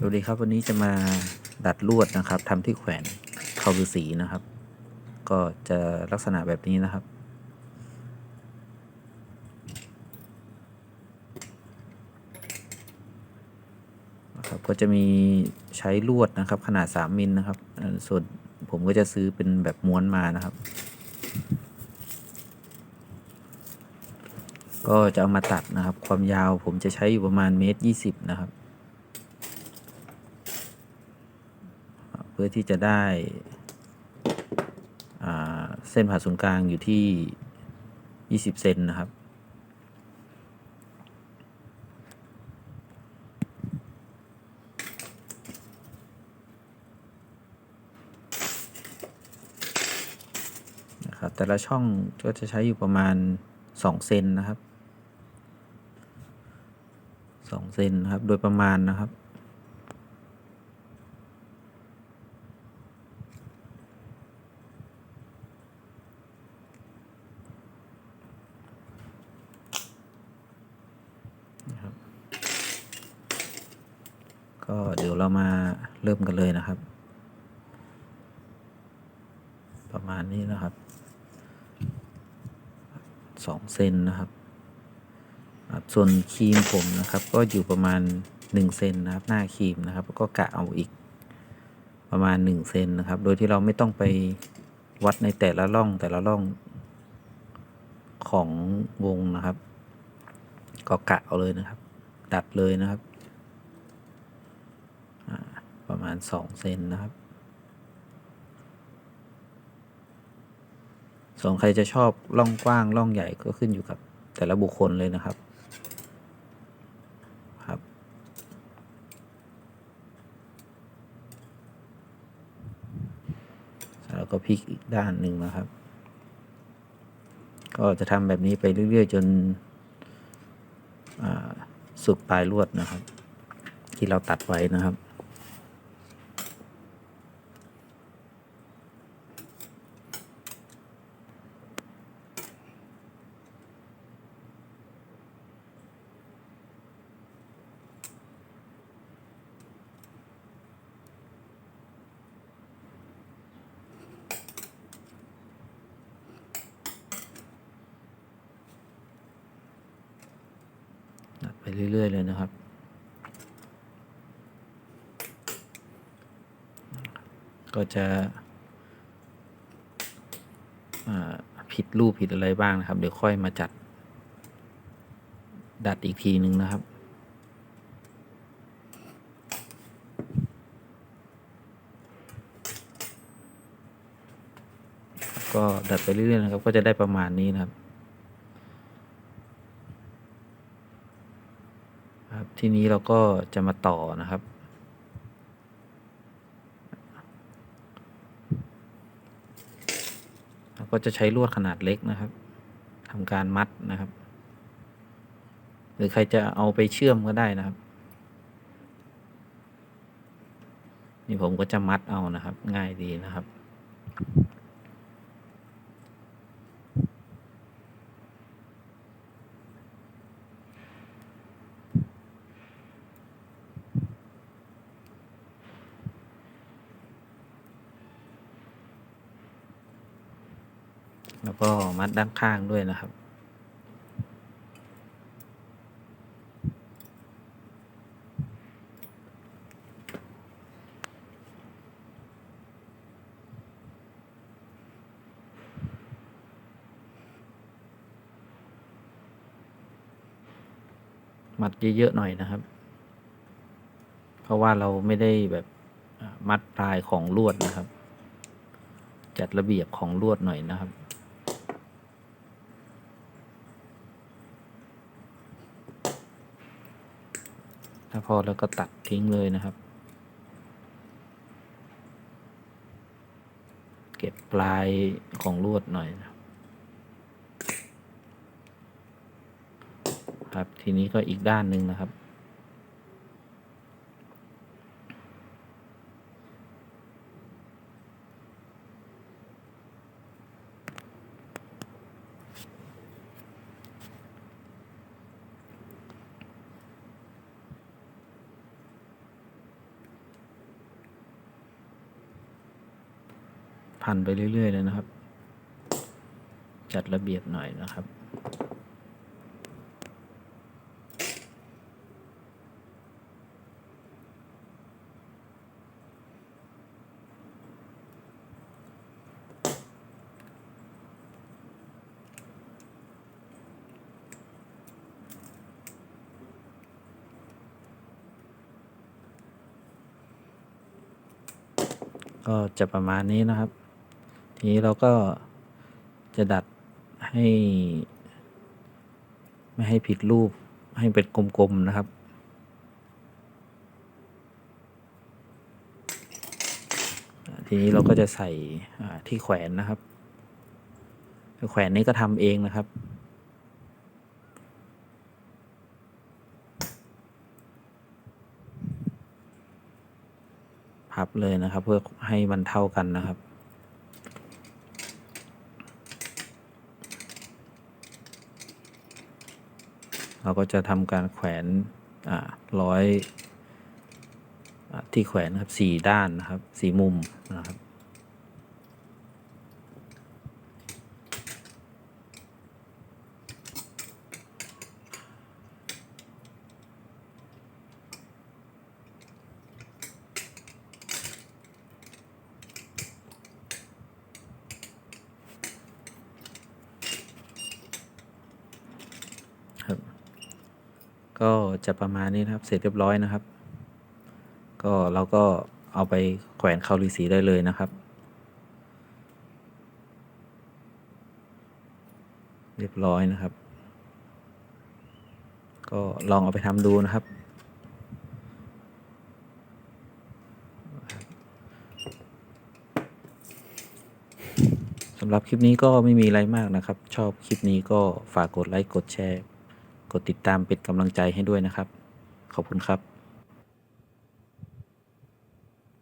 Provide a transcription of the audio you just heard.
สวัสดีครับวันนี้จะมาดัดลวดนะครับทำที่แขวนเขาฤาษีนะครับ ก็จะลักษณะแบบนี้นะครับ นะครับก็จะมีใช้ลวดนะครับ ขนาด 3มิลนะครับ ส่วนผมก็จะซื้อเป็นแบบม้วนมานะครับ ก็จะเอามาตัดนะครับ ความยาวผมจะใช้อยู่ประมาณเมตรยี่สิบนะครับ พื่อที่จะได้เส้นผ่าศูนย์กลางอยู่ที่ 20 เซนนะครับ นะครับ แต่ละช่องก็จะใช้อยู่ประมาณ 2 เซนนะครับ 2 เซนนะครับ โดยประมาณนะครับ ก็เดี๋ยวเรามาเริ่มกันเลยนะครับ ประมาณนี้นะครับสองเซนนะครับส่วนครีมผมนะครับ ก็อยู่ประมาณหนึ่งเซนนะครับ หน้าครีมนะครับ ก็กะเอาอีกประมาณหนึ่งเซนนะครับ โดยที่เราไม่ต้องไปวัดในแต่ละร่องแต่ละร่องของวงนะครับ ก็กะเอาเลยนะครับ ดัดเลยนะครับ ประมาณสองเซนนะครับ ส่วนใครจะชอบร่องกว้างร่องใหญ่ก็ขึ้นอยู่กับแต่ละบุคคลเลยนะครับครับแล้วก็พลิกอีกด้านหนึ่งนะครับ ก็จะทำแบบนี้ไปเรื่อย ๆ จนอ่าสุดปลายลวดนะครับ ที่เราตัดไว้นะครับ เรื่อย ๆ เลยนะครับ ก็จะผิดรูปผิดอะไรบ้างนะครับ เดี๋ยวค่อยมาจัด ดัดอีกทีหนึ่งนะครับก็ดัดไปเรื่อยๆนะครับ ก็จะได้ประมาณนี้นะครับ ครับ ทีนี้เราก็จะมาต่อนะครับเราก็จะใช้ลวดขนาดเล็กนะครับทำการมัดนะครับ หรือใครจะเอาไปเชื่อมก็ได้นะครับ นี่ผมก็จะมัดเอานะครับ ง่ายดีนะครับ แล้วก็มัดด้านข้างด้วยนะครับ มัดเยอะๆหน่อยนะครับ เพราะว่าเราไม่ได้แบบมัดปลายของลวดนะครับ จัดระเบียบของลวดหน่อยนะครับ ถ้าพอแล้วก็ตัดทิ้งเลยนะครับ เก็บปลายของลวดหน่อยนะครับ ทีนี้ก็อีกด้านหนึ่งนะครับ พันไปเรื่อย ๆ เลยนะครับ จัดระเบียบหน่อยนะครับก็จะประมาณนี้นะครับ ทีนี้เราก็จะดัดให้ ไม่ให้ผิดรูปให้เป็นกลม ๆ นะครับทีนี้เราก็จะใส่ที่แขวนนะครับ แขวนนี้ก็ทำเองนะครับ พับเลยนะครับ เพื่อให้มันเท่ากันนะครับ เราก็จะทำการแขวนร้อยอที่แขวนครับสี่ด้านนะครับสี่มุมนะครับ ก็จะประมาณนี้นะครับ เสร็จเรียบร้อยนะครับ ก็เราก็เอาไปแขวนเข้าฤาษีได้เลยนะครับ เรียบร้อยนะครับ ก็ลองเอาไปทำดูนะครับ สำหรับคลิปนี้ก็ไม่มีอะไรมากนะครับ ชอบคลิปนี้ก็ฝากกดไลค์ กดแชร์ กดติดตามเป็นกำลังใจให้ด้วยนะครับ ขอบคุณครับ